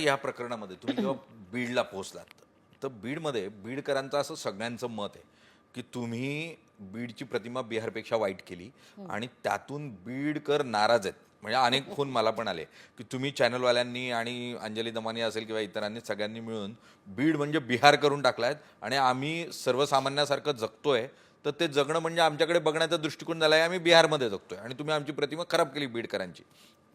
या प्रकरणामध्ये तुम्ही जेव्हा बीडला पोहोचलात तर बीडमध्ये बीडकरांचं असं सगळ्यांचं मत आहे की तुम्ही बीडची प्रतिमा बिहारपेक्षा वाईट केली आणि त्यातून बीडकर नाराज आहेत. म्हणजे अनेक फोन मला पण आले की तुम्ही चॅनलवाल्यांनी आणि अंजली दमानी असेल किंवा इतरांनी सगळ्यांनी मिळून बीड म्हणजे बिहार करून टाकलायत आणि आम्ही सर्वसामान्यासारखं जगतोय तर ते जगणं म्हणजे आमच्याकडे बघण्याचा दृष्टिकोन झाला आहे आम्ही बिहारमध्ये जगतोय आणि तुम्ही आमची प्रतिमा खराब केली बीडकरांची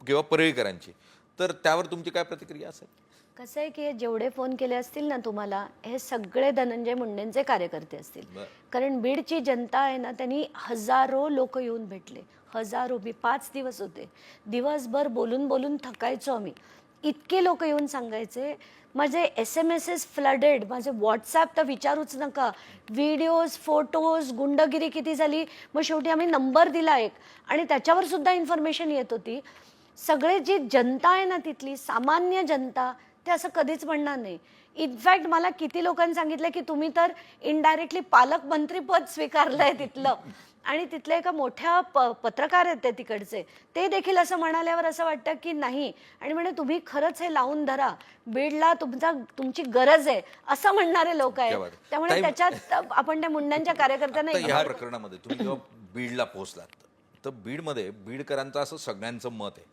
किंवा परळीकरांची. तर त्यावर तुमची काय प्रतिक्रिया असेल? कसं आहे की हे जेवढे फोन केले असतील ना तुम्हाला हे सगळे धनंजय मुंडेंचे कार्यकर्ते असतील. बरं. कारण बीडची जनता आहे ना त्यांनी हजारो लोक येऊन भेटले. हजारो मी पाच दिवस होते. दिवसभर बोलून बोलून थकायचो आम्ही. इतके लोक येऊन सांगायचे माझे S M S S flooded माझे व्हॉट्सॲप तर विचारूच नका. व्हिडिओज फोटोज गुंडगिरी किती झाली? मग शेवटी आम्ही नंबर दिला एक. आणि त्याच्यावर सुद्धा इन्फॉर्मेशन येत होती. सगळे जी जनता आहे ना तिथली सामान्य जनता ते असं कधीच म्हणणार नाही. इनफॅक्ट मला किती लोकांनी सांगितलं की तुम्ही तर इनडायरेक्टली पालकमंत्रीपद स्वीकारलंय तिथलं. आणि तिथले एका मोठ्या प पत्रकार आहेत ते तिकडचे. ते देखील असं म्हणाल्यावर असं वाटतं की नाही. आणि म्हणे तुम्ही खरंच हे लावून धरा. बीडला तुमचा तुमची गरज आहे. असं म्हणणारे लोक आहेत. आहे. त्यामुळे त्याच्यात आपण त्या मुंड्यांच्या कार्यकर्त्यांना या प्रकरणामध्ये तुम्ही जेव्हा बीडला पोहोचलात तर बीडमध्ये बीडकरांचं असं सगळ्यांचं मत आहे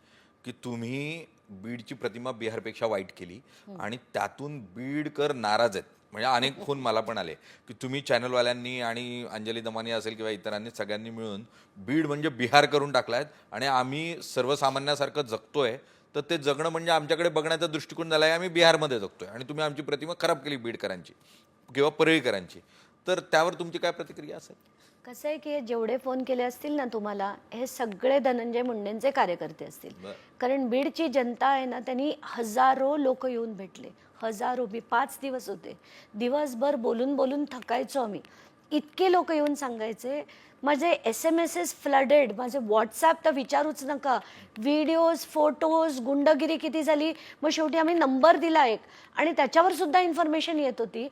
की तुम्ही बीडची प्रतिमा बिहारपेक्षा वाईट केली आणि त्यातून बीडकर नाराज आहेत. म्हणजे अनेक फोन मला पण आले की तुम्ही चॅनलवाल्यांनी आणि अंजली दमानी असेल किंवा इतरांनी सगळ्यांनी मिळून बीड म्हणजे बिहार करून टाकलायत आणि आम्ही सर्वसामान्यासारखं जगतोय तर ते जगणं म्हणजे आमच्याकडे बघण्याचा दृष्टिकोन झाला आहे आम्ही बिहारमध्ये जगतोय आणि तुम्ही आमची प्रतिमा खराब केली बीडकरांची किंवा परळीकरांची. तर त्यावर तुमची काय प्रतिक्रिया असेल? कसं आहे की हे जेवढे फोन केले असतील ना तुम्हाला हे सगळे धनंजय मुंडेंचे कार्यकर्ते असतील. कारण बीडची जनता आहे ना त्यांनी हजारो लोक येऊन भेटले. हजारो मी पाच दिवस होते. दिवसभर बोलून बोलून थकायचो आम्ही. इतके लोक येऊन सांगायचे माझे S M S S flooded माझे व्हॉट्सॲप तर विचारूच नका. व्हिडिओज फोटोज गुंडगिरी किती झाली? मग शेवटी आम्ही नंबर दिला एक आणि त्याच्यावर सुद्धा इन्फॉर्मेशन येत होती.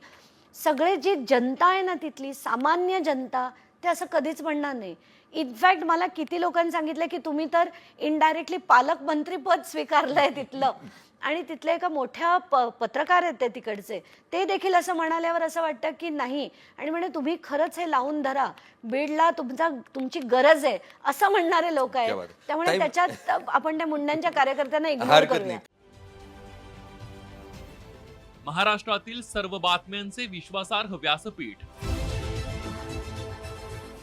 सगळे जी जनता आहे ना तिथली सामान्य जनता ते असं कधीच म्हणणार नाही. इनफॅक्ट मला किती लोकांनी सांगितलं की तुम्ही तर इनडायरेक्टली पालकमंत्रीपद स्वीकारलंय तिथलं. आणि तिथले एका मोठ्या प पत्रकार आहेत ते तिकडचे. ते देखील असं म्हणाल्यावर असं वाटतं की नाही. आणि म्हणे तुम्ही खरंच हे लावून धरा. बीडला तुमचा तुमची गरज आहे. असं म्हणणारे लोक आहेत. त्यामुळे त्याच्यात आपण त्या मुंड्यांच्या कार्यकर्त्यांना इग्नोर करूया. महाराष्ट्रातील सर्व बातम्यांचे विश्वासार्ह व्यासपीठ.